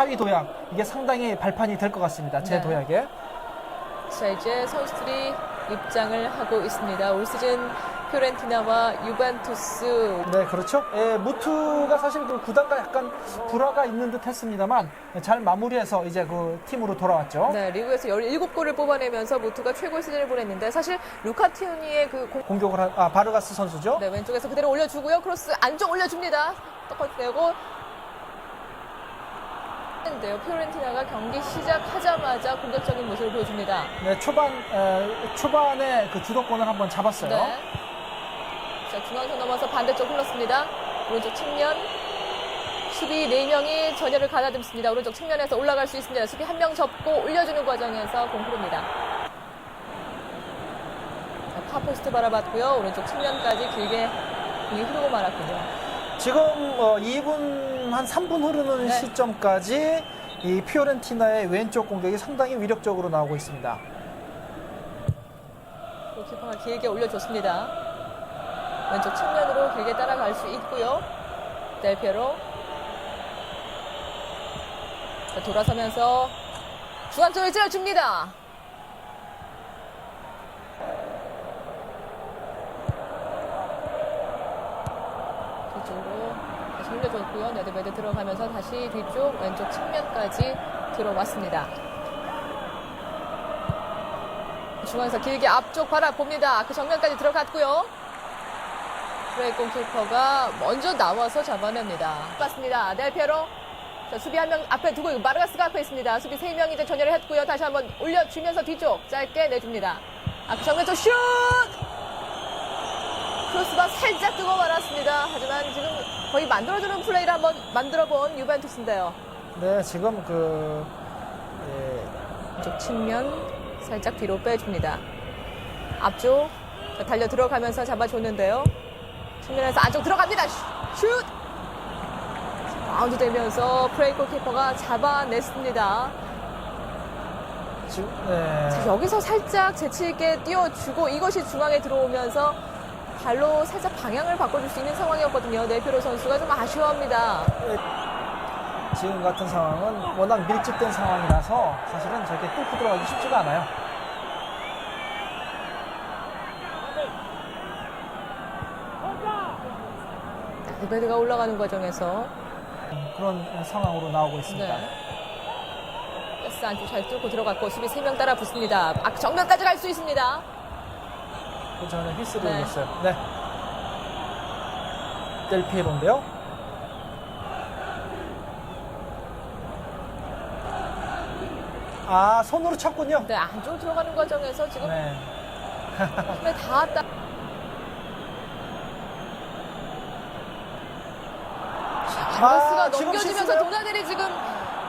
하위 도약 이게 상당히 발판이 될 것 같습니다. 제 네. 도약에. 자 이제 선수들이 입장을 하고 있습니다. 올 시즌 피오렌티나와 유벤투스 네, 그렇죠. 예, 무투가 사실 그 구단과 약간 불화가 있는 듯 했습니다만 잘 마무리해서 이제 그 팀으로 돌아왔죠. 네, 리그에서 17골을 뽑아내면서 무투가 최고 시즌을 보냈는데 사실 루카티오니의 그 공, 공격을 한, 아, 바르가스 선수죠. 네, 왼쪽에서 그대로 올려주고요. 크로스 안쪽 올려줍니다. 똑같이 내고 인데요. 피오렌티나가 경기 시작하자마자 공격적인 모습을 보여줍니다. 네, 초반, 에, 초반에 그 주도권을 한번 잡았어요. 네. 자, 중앙선 넘어서 반대쪽 흘렀습니다. 오른쪽 측면. 수비 4명이 전열을 가다듬습니다. 오른쪽 측면에서 올라갈 수 있습니다. 수비 한 명 접고 올려주는 과정에서 공프로입니다. 자, 파포스트 바라봤고요. 오른쪽 측면까지 길게 공이 흐르고 말았군요. 지금 어, 2분 한 3분 흐르는 네. 시점까지 이 피오렌티나의 왼쪽 공격이 상당히 위력적으로 나오고 있습니다. 골키퍼가 길게 올려줬습니다. 왼쪽 측면으로 길게 따라갈 수 있고요. 자, 돌아서면서 중앙 쪽을 찔러줍니다. 뒤쪽으로 흘려줬고요. 네드베드 들어가면서 다시 뒤쪽 왼쪽 측면까지 들어왔습니다. 중앙에서 길게 앞쪽 바라봅니다. 그 정면까지 들어갔고요. 프레이 골키퍼가 먼저 나와서 잡아냅니다. 맞습니다. 델피에로. 자, 수비 한 명 앞에 두고 마르가스가 앞에 있습니다. 수비 세 명이 이제 전열을 했고요. 다시 한번 올려주면서 뒤쪽 짧게 내줍니다. 아, 그 정면 쪽 슛! 크로스가 살짝 뜨고 말았습니다. 하지만 지금 거의 만들어주는 플레이를 한번 만들어본 유벤투스인데요. 네, 지금 그, 예, 왼쪽 측면 살짝 뒤로 빼줍니다. 앞쪽 자, 달려 들어가면서 잡아줬는데요. 측면에서 안쪽 들어갑니다. 슛! 슛! 바운드 되면서 프레이 골키퍼가 잡아냈습니다. 지금, 네. 자, 여기서 살짝 재치있게 띄워주고 이것이 중앙에 들어오면서 발로 살짝 방향을 바꿔줄 수 있는 상황이었거든요. 네피로 선수가 좀 아쉬워합니다. 지금 같은 상황은 워낙 밀집된 상황이라서 사실은 저렇게 뚫고 들어가기 쉽지가 않아요. 베드가 올라가는 과정에서 그런 상황으로 나오고 있습니다. 네. 안쪽 잘 뚫고 들어갔고 수비 3명 따라 붙습니다. 아, 정면까지 갈 수 있습니다. 그 전에 휘스를 네. 올렸어요. 네. 델피에로인데요. 아, 손으로 쳤군요. 네, 안쪽 들어가는 과정에서 지금 네. 힘에 닿았다. 아, 지금 넘겨주면서 실수네요. 도나델이 지금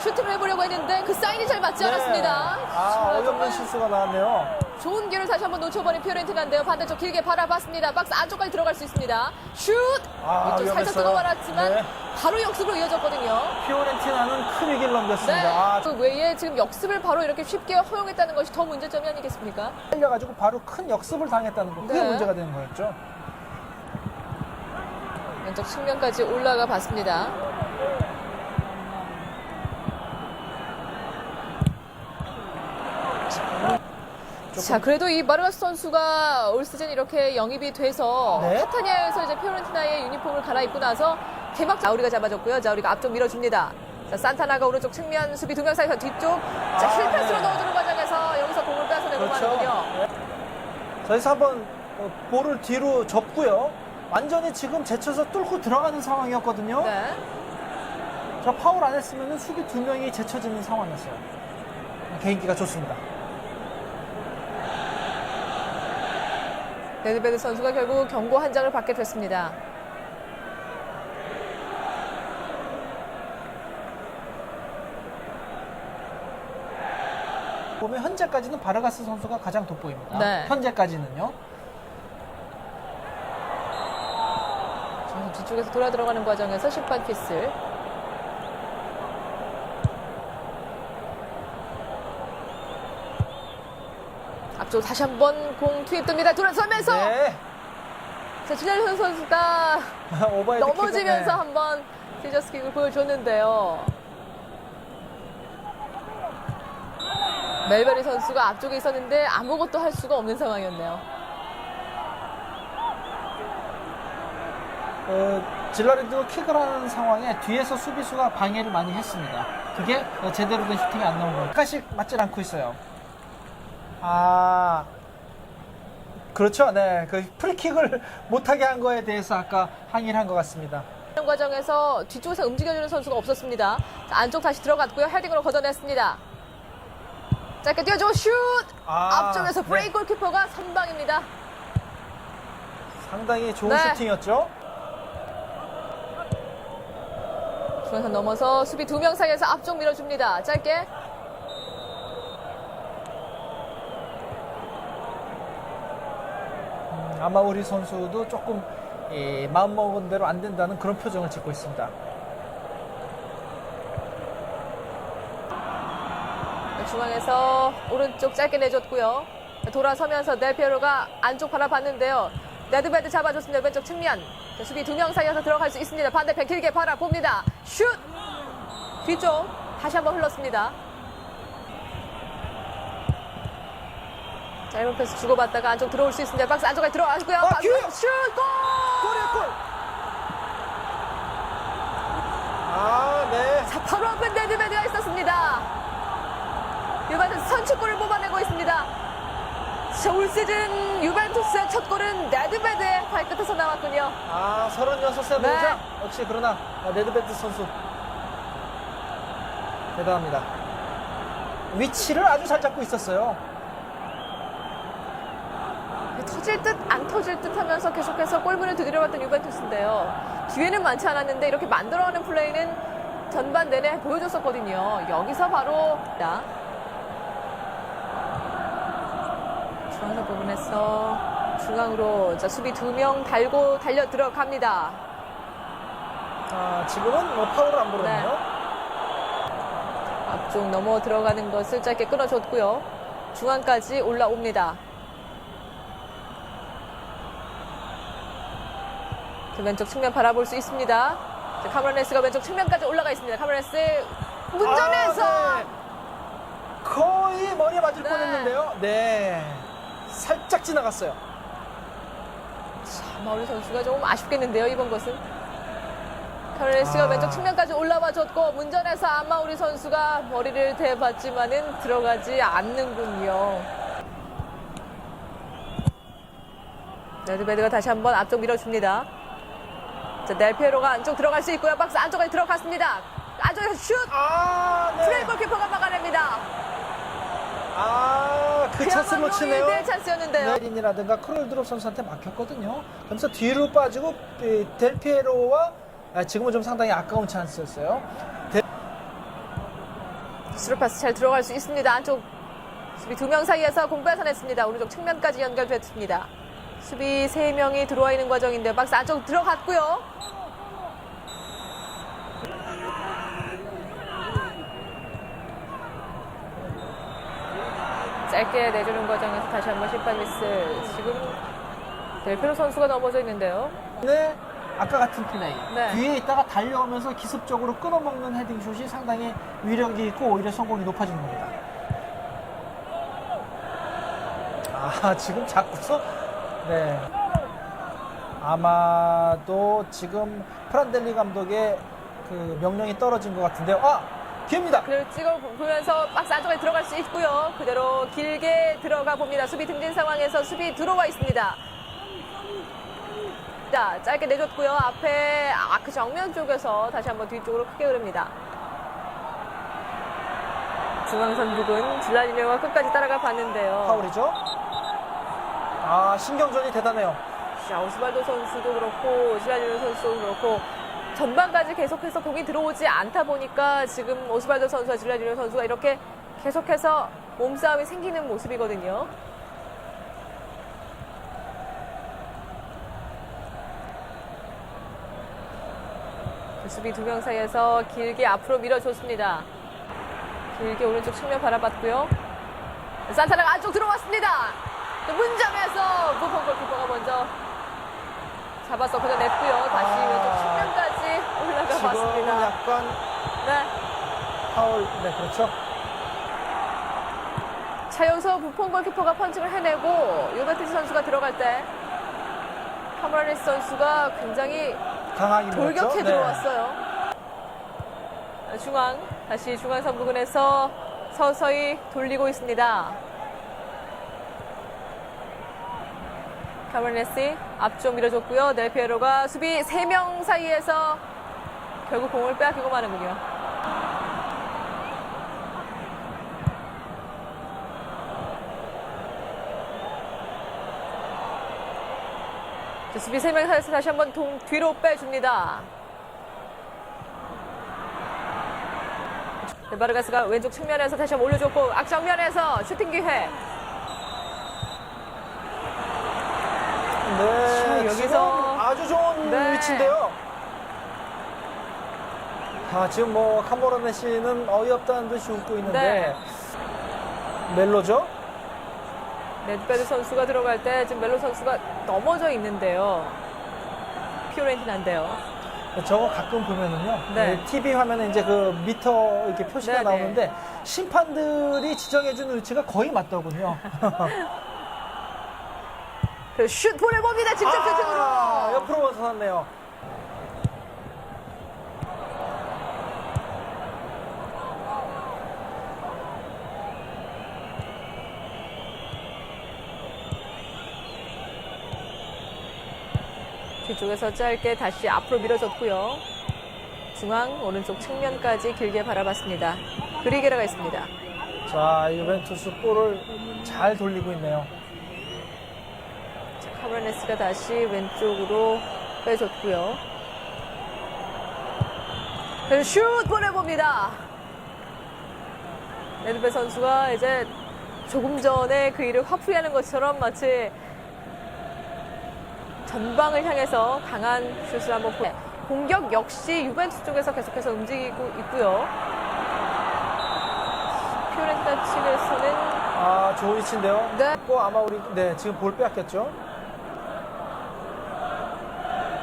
슈팅을 해보려고 했는데 그 사인이 잘 맞지 않았습니다. 아, 자, 어이없는 실수가 나왔네요. 좋은 기회를 다시 한번 놓쳐버린 피오렌티나인데요. 반대쪽 길게 바라봤습니다. 박스 안쪽까지 들어갈 수 있습니다. 슛! 아, 이쪽 살짝 위험했어요. 뜨거워놨지만 네. 바로 역습으로 이어졌거든요. 피오렌티나는 큰 위기를 넘겼습니다. 네. 아, 그 외에 지금 역습을 바로 이렇게 쉽게 허용했다는 것이 더 문제점이 아니겠습니까? 살려가지고 바로 큰 역습을 당했다는 거. 그게 네. 문제가 되는 거였죠. 왼쪽 측면까지 올라가 봤습니다. 자, 그래도 이 마르가스 선수가 올 시즌 이렇게 영입이 돼서 네. 카타니아에서 이제 피오렌티나의 유니폼을 갈아입고 나서 개막 자우리가 잡아줬고요. 자우리가 앞쪽 밀어줍니다. 자, 산타나가 오른쪽 측면 수비 두 명 사이에서 뒤쪽 자, 아, 힐패스로 네. 넣어주는 과정에서 여기서 공을 뺏어내고 그렇죠. 마는군요. 네. 자, 여기서 한번 어, 볼을 뒤로 접고요. 완전히 지금 제쳐서 뚫고 들어가는 상황이었거든요. 네. 저 파울 안 했으면 수비 두 명이 제쳐지는 상황이었어요. 개인기가 좋습니다. 네드베드 선수가 결국 경고 한 장을 받게 됐습니다. 보면 현재까지는 바르가스 선수가 가장 돋보입니다. 네. 현재까지는요. 자, 뒤쪽에서 돌아 들어가는 과정에서 심판 키스. 앞쪽 다시 한번 공 투입됩니다. 돌아서면서 네. 자, 진열 선수가 넘어지면서 네. 한번 티저스킥을 보여줬는데요. 멜베리 선수가 앞쪽에 있었는데 아무것도 할 수가 없는 상황이었네요. 어, 질라리드가 킥을 하는 상황에 뒤에서 수비수가 방해를 많이 했습니다. 그게 어, 제대로 된 슈팅이 안 나온 거예요. 약간씩 맞질 않고 있어요. 아, 그렇죠. 네, 그 프리킥을 못하게 한 거에 대해서 아까 항의를 한 것 같습니다. 이런 과정에서 뒤쪽에서 움직여주는 선수가 없었습니다. 자, 안쪽 다시 들어갔고요. 헤딩으로 걷어냈습니다. 짧게 뛰어주고 슛! 아, 앞쪽에서 네. 브레이크 골키퍼가 선방입니다. 상당히 좋은 네. 슈팅이었죠. 중앙선 넘어서 수비 두 명 사이에서 앞쪽 밀어줍니다. 짧게. 아마 우리 선수도 조금 예, 마음먹은 대로 안 된다는 그런 표정을 짓고 있습니다. 중앙에서 오른쪽 짧게 내줬고요. 돌아서면서 델피에로가 안쪽 바라봤는데요. 네드베드 잡아줬습니다. 왼쪽 측면. 자, 수비 두 명 사이에서 들어갈 수 있습니다. 반대편 길게 바라봅니다. 슛! 뒤쪽 다시 한번 흘렀습니다. 짧은 패스 주고받다가 안쪽 들어올 수 있습니다. 박스 안쪽까지 들어가고요. 아, 박스 기회요! 슛! 골! 골이야, 골! 아, 네. 자, 바로 앞에 네드베드가 있었습니다. 유벤투스 선취골을 뽑아내고 있습니다. 자, 올 시즌 유벤투스의 첫 골은 네드베드의 발끝에서 나왔군요. 아, 36세 네. 노자. 역시 그러나 아, 네드베드 선수 대단합니다. 위치를 아주 잘 잡고 있었어요. 터질 듯 안 터질 듯 하면서 계속해서 골문을 두드려봤던 유벤투스인데요. 기회는 많지 않았는데 이렇게 만들어가는 플레이는 전반 내내 보여줬었거든요. 여기서 바로 나 중앙선 부분에서 중앙으로 자, 수비 두 명 달고 달려 들어갑니다. 아, 지금은 뭐 파울을 안 부르네요. 네. 앞쪽 넘어 들어가는 것을 짧게 끊어줬고요. 중앙까지 올라옵니다. 왼쪽 측면 바라볼 수 있습니다. 자, 카메라네스가 왼쪽 측면까지 올라가 있습니다. 카메라네스 문전에서 아, 네. 거의 머리에 맞을 네. 뻔했는데요. 네. 살짝 지나갔어요. 참, 마우리 선수가 조금 아쉽겠는데요, 이번 것은. 카메라네스가 아. 왼쪽 측면까지 올라와 줬고 문전에서 안마우리 선수가 머리를 대봤지만은 들어가지 않는군요. 네드베드가 다시 한번 앞쪽 밀어줍니다. 자, 넬피에로가 안쪽 들어갈 수 있고요. 박스 안쪽까지 들어갔습니다. 안쪽에서 슛! 아, 네. 골키퍼가 막아냅니다. 아, 그 그야말로 놓치네요. 1대1 찬스였는데요. 메린이라든가 크롤드롭 선수한테 막혔거든요. 그러면서 뒤로 빠지고 이 델피에로와 아, 지금은 좀 상당히 아까운 찬스였어요. 델- 스루파스 잘 들어갈 수 있습니다. 안쪽 수비 두 명 사이에서 공 뺏어냈습니다. 오른쪽 측면까지 연결됐습니다. 수비 세 명이 들어와 있는 과정인데 박스 안쪽 들어갔고요. 짧게 내주는 과정에서 다시 한번 심판 미스. 지금 델피로 선수가 넘어져 있는데요. 네, 아까 같은 플레이. 네. 뒤에 있다가 달려오면서 기습적으로 끊어먹는 헤딩슛이 상당히 위력이 있고 오히려 성공이 높아지는 겁니다. 아, 지금 자꾸서, 네. 아마도 지금 프란델리 감독의 그 명령이 떨어진 것 같은데요. 아! 기회입니다! 그대로 찍어 보면서 박스 안쪽에 들어갈 수 있고요. 그대로 길게 들어가 봅니다. 수비 등진 상황에서 수비 들어와 있습니다. 자, 짧게 내줬고요. 앞에 아크 정면 쪽에서 다시 한번 뒤쪽으로 크게 흐릅니다. 중앙선 부근 질라디네가 끝까지 따라가 봤는데요. 파울이죠? 아, 신경전이 대단해요. 자, 오스발도 선수도 그렇고 질라디네 선수도 그렇고 전반까지 계속해서 공이 들어오지 않다 보니까 지금 오스발도 선수와 질라디네 선수가 이렇게 계속해서 몸싸움이 생기는 모습이거든요. 그 수비 두 명 사이에서 길게 앞으로 밀어줬습니다. 길게 오른쪽 측면 바라봤고요. 산타나가 안쪽 들어왔습니다. 또 문점에서 부폰 골키퍼가 먼저 잡아서 그려냈고요. 다시 아. 왼쪽 측면까지 올라가 지금은 봤습니다. 약간 네. 파울, 네, 그렇죠. 자, 여기서 부폰 골키퍼가 펀칭을 해내고 요베티스 선수가 들어갈 때 카마라네스 선수가 굉장히 강하게 돌격해? 네. 들어왔어요. 중앙, 다시 중앙 3부근에서 서서히 돌리고 있습니다. 카마라네스 앞쪽 밀어줬고요. 델피에로가 수비 3명 사이에서 결국 공을 빼앗기고 마는군요. 자, 수비 3명 사이에서 다시 한번 동, 뒤로 빼줍니다. 네, 바르가스가 왼쪽 측면에서 다시 한번 올려줬고 악정면에서 슈팅 기회. 네, 자, 여기서- 지금 아주 좋은 네. 위치인데요. 아, 지금 뭐 카모라네 씨는 어이없다는 듯이 웃고 있는데 네. 멜로죠? 네드베드 선수가 들어갈 때 지금 멜로 선수가 넘어져 있는데요. 피오렌티나인데요. 저거 가끔 보면은요. 네. TV 화면에 이제 그 미터 이렇게 표시가 네, 네. 나오는데 심판들이 지정해준 위치가 거의 맞더군요. 그슛 보내봅니다. 직접 슈팅으로. 아, 옆으로 벗어났네요. 뒤쪽에서 짧게 다시 앞으로 밀어줬고요. 중앙 오른쪽 측면까지 길게 바라봤습니다. 그리게라가 있습니다. 자, 유벤투스 볼을 잘 돌리고 있네요. 자, 카브라네스가 다시 왼쪽으로 빼줬고요. 그래서 슛 보내봅니다. 레드베 선수가 이제 조금 전에 그 일을 화풀이하는 것처럼 마치 전방을 향해서 강한 슛을 한번 보 공격 역시 유벤투스 쪽에서 계속해서 움직이고 있고요. 피오렌티나 측에서는 아, 좋은 위치인데요. 네. 고 아마 우리 네 지금 볼 빼앗겼죠.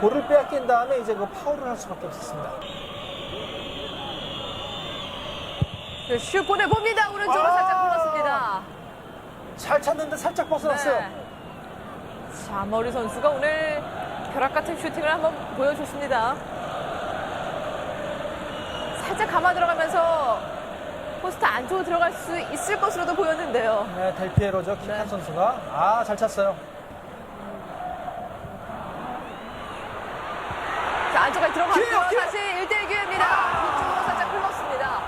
볼을 빼앗긴 다음에 이제 그 파울을 할 수밖에 없었습니다. 슛 보내봅니다. 오른쪽으로 아! 살짝 불렀습니다. 잘 찼는데 살짝 벗어났어요. 네. 자, 머리 선수가 오늘 벼락 같은 슈팅을 한번 보여줬습니다. 살짝 감아 들어가면서 포스트 안쪽으로 들어갈 수 있을 것으로도 보였는데요. 네, 델피에로죠. 킥한 네. 선수가 아, 잘 찼어요. 안쪽까지 들어갔고요. 기회요, 기회! 다시 1대1 기회입니다. 뒤쪽으로 살짝 흘렀습니다.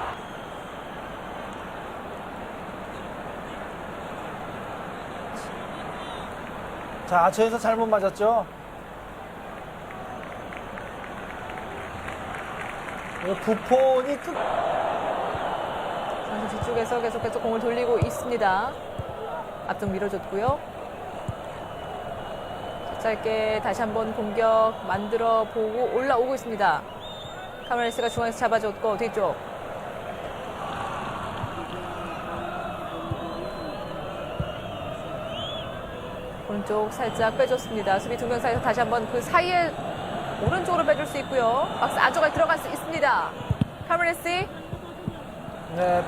자, 저에서 잘못 맞았죠. 이거 부폰이 끝. 선수 뒤쪽에서 계속해서 공을 돌리고 있습니다. 앞쪽 밀어줬고요. 자, 짧게 다시 한번 공격 만들어 보고 올라오고 있습니다. 카메라스가 중앙에서 잡아줬고 뒤쪽. 오른쪽 살짝 빼줬습니다. 수비 두 명 사이에서 다시 한번 그 사이에 오른쪽으로 빼줄 수 있고요. 박스 안쪽까지 들어갈 수 있습니다. 카메라스 네,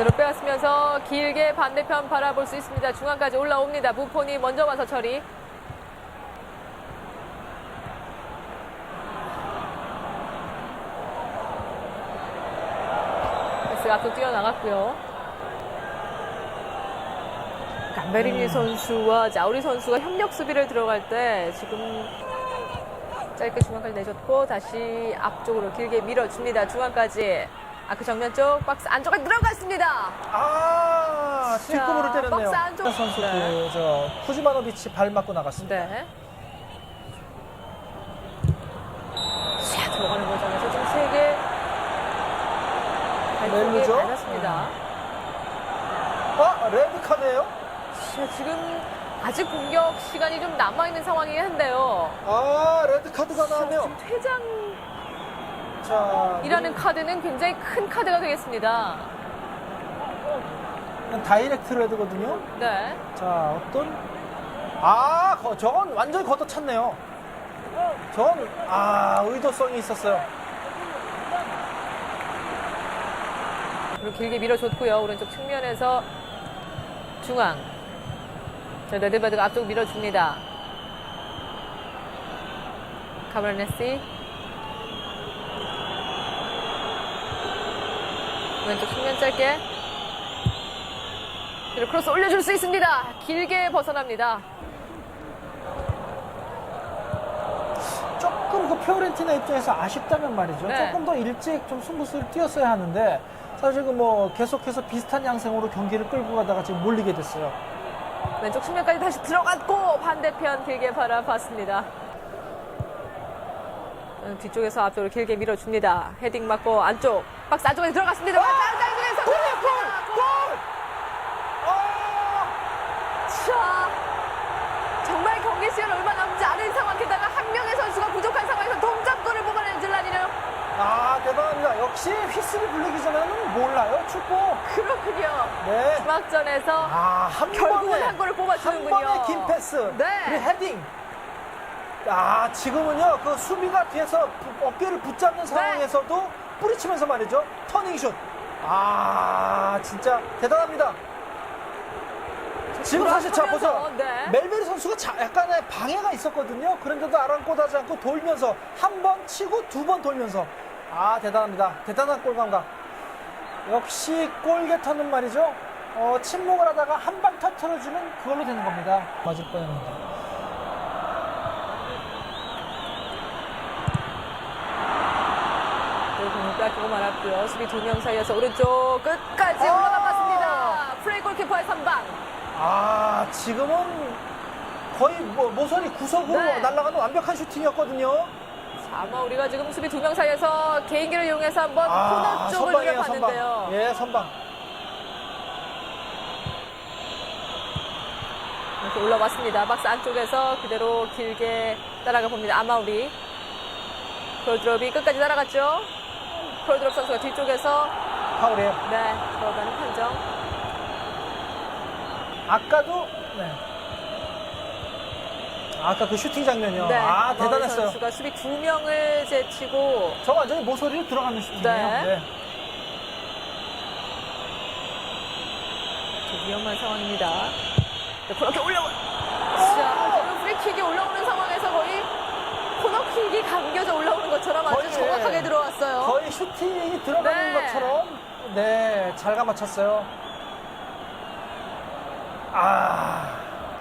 그대로 빼앗으면서 길게 반대편 바라볼 수 있습니다. 중앙까지 올라옵니다. 무폰이 먼저 와서 처리. 패스가 앞으로 뛰어나갔고요. 감베리니 선수와 자우리 선수가 협력 수비를 들어갈 때 지금 짧게 중앙까지 내줬고 다시 앞쪽으로 길게 밀어줍니다. 중앙까지. 아크 정면 쪽 박스 안쪽까지 들어갔습니다. 아, 뒷구멍을 자, 때렸네요. 박스 안쪽. 선수 네. 그저 쿠즈마노비치 발 맞고 나갔습니다. 네. 자, 들어가는 과정에서 좀 세게 발목에 멜로죠? 맞았습니다. 아, 레드 카드예요? 자, 지금 아직 공격 시간이 좀 남아있는 상황이한데요. 아, 레드 카드가 자, 나오면 지금 퇴장이라는 자, 카드는 굉장히 큰 카드가 되겠습니다. 다이렉트 레드거든요. 네. 자, 어떤 아, 거- 저건 완전히 걷어찼네요. 저건 아, 의도성이 있었어요. 그리고 길게 밀어줬고요. 오른쪽 측면에서 중앙. 자, 네드베드가 앞쪽 밀어줍니다. 카브라네시. 왼쪽 측면 짧게. 크로스 올려줄 수 있습니다. 길게 벗어납니다. 조금 그 피오렌티나 입장에서 아쉽다면 말이죠. 네. 조금 더 일찍 좀 승부수를 띄었어야 하는데 사실 그 뭐 계속해서 비슷한 양상으로 경기를 끌고 가다가 지금 몰리게 됐어요. 왼쪽 측면까지 다시 들어갔고 반대편 길게 바라봤습니다. 음, 뒤쪽에서 앞쪽으로 길게 밀어줍니다. 헤딩 맞고 안쪽 박스 안쪽에 들어갔습니다. 박스 안쪽에서 골! 골! 자, 정말 경기 시간 얼마 남지 않은 상황 게다가 한 명의 선수가 부족한 상황에서 동점골을 뽑아낸 질라니는 아 대단합니다. 역시 휘슬이 불리기 전에는 몰라요 축구. 그렇군요. 네. 막전에서 아한 결국은 한 골을 한 뽑아주는군요. 번에 긴 패스. 네. 그리고 헤딩. 아 지금은요 그 수비가 뒤에서 부- 어깨를 붙잡는 네. 상황에서도 뿌리치면서 말이죠 터닝슛. 아 진짜 대단합니다. 지금 사실 자 보세요. 돌아서면서, 네. 멜베리 선수가 자- 약간의 방해가 있었거든요. 그런데도 아랑곳하지 않고 돌면서 한 번 치고 두 번 돌면서 아 대단합니다. 대단한 골 감각. 역시 골게터는 말이죠. 어, 침묵을 하다가 한 방 터트려주면 그걸로 되는 겁니다. 맞을 뻔했는데. 공을 뺏기고 말았고요. 수비 두 명 사이에서 오른쪽 끝까지 아! 올라가 봤습니다. 프레이 골키퍼의 선방. 아 지금은 거의 뭐 모서리 구석으로 네. 날아가는 완벽한 슈팅이었거든요. 자, 아마 우리가 지금 수비 두 명 사이에서 개인기를 이용해서 한번 코너 쪽을 선방이에요, 노려봤는데요. 선방. 예, 선방. 이렇게 올라왔습니다. 박스 안쪽에서 그대로 길게 따라가 봅니다. 아마우리. 콜드롭이 끝까지 따라갔죠. 콜드롭 선수가 뒤쪽에서 파울이에요. 네 들어가는 판정. 아까도 네. 아까 그 슈팅 장면이요. 네, 아 대단했어요. 선수가 수비 두 명을 제치고 저 완전히 모서리로 들어가는 슈팅이에요. 네. 네. 좀 위험한 상황입니다. 네, 그렇게 올라오. 자, 지금 프리킥이 올라오는 상황에서 거의 코너킥이 감겨져 올라오는 것처럼 아주 거의, 정확하게 예. 들어왔어요. 거의 슈팅이 들어가는 네. 것처럼 네, 잘 감아쳤어요. 아,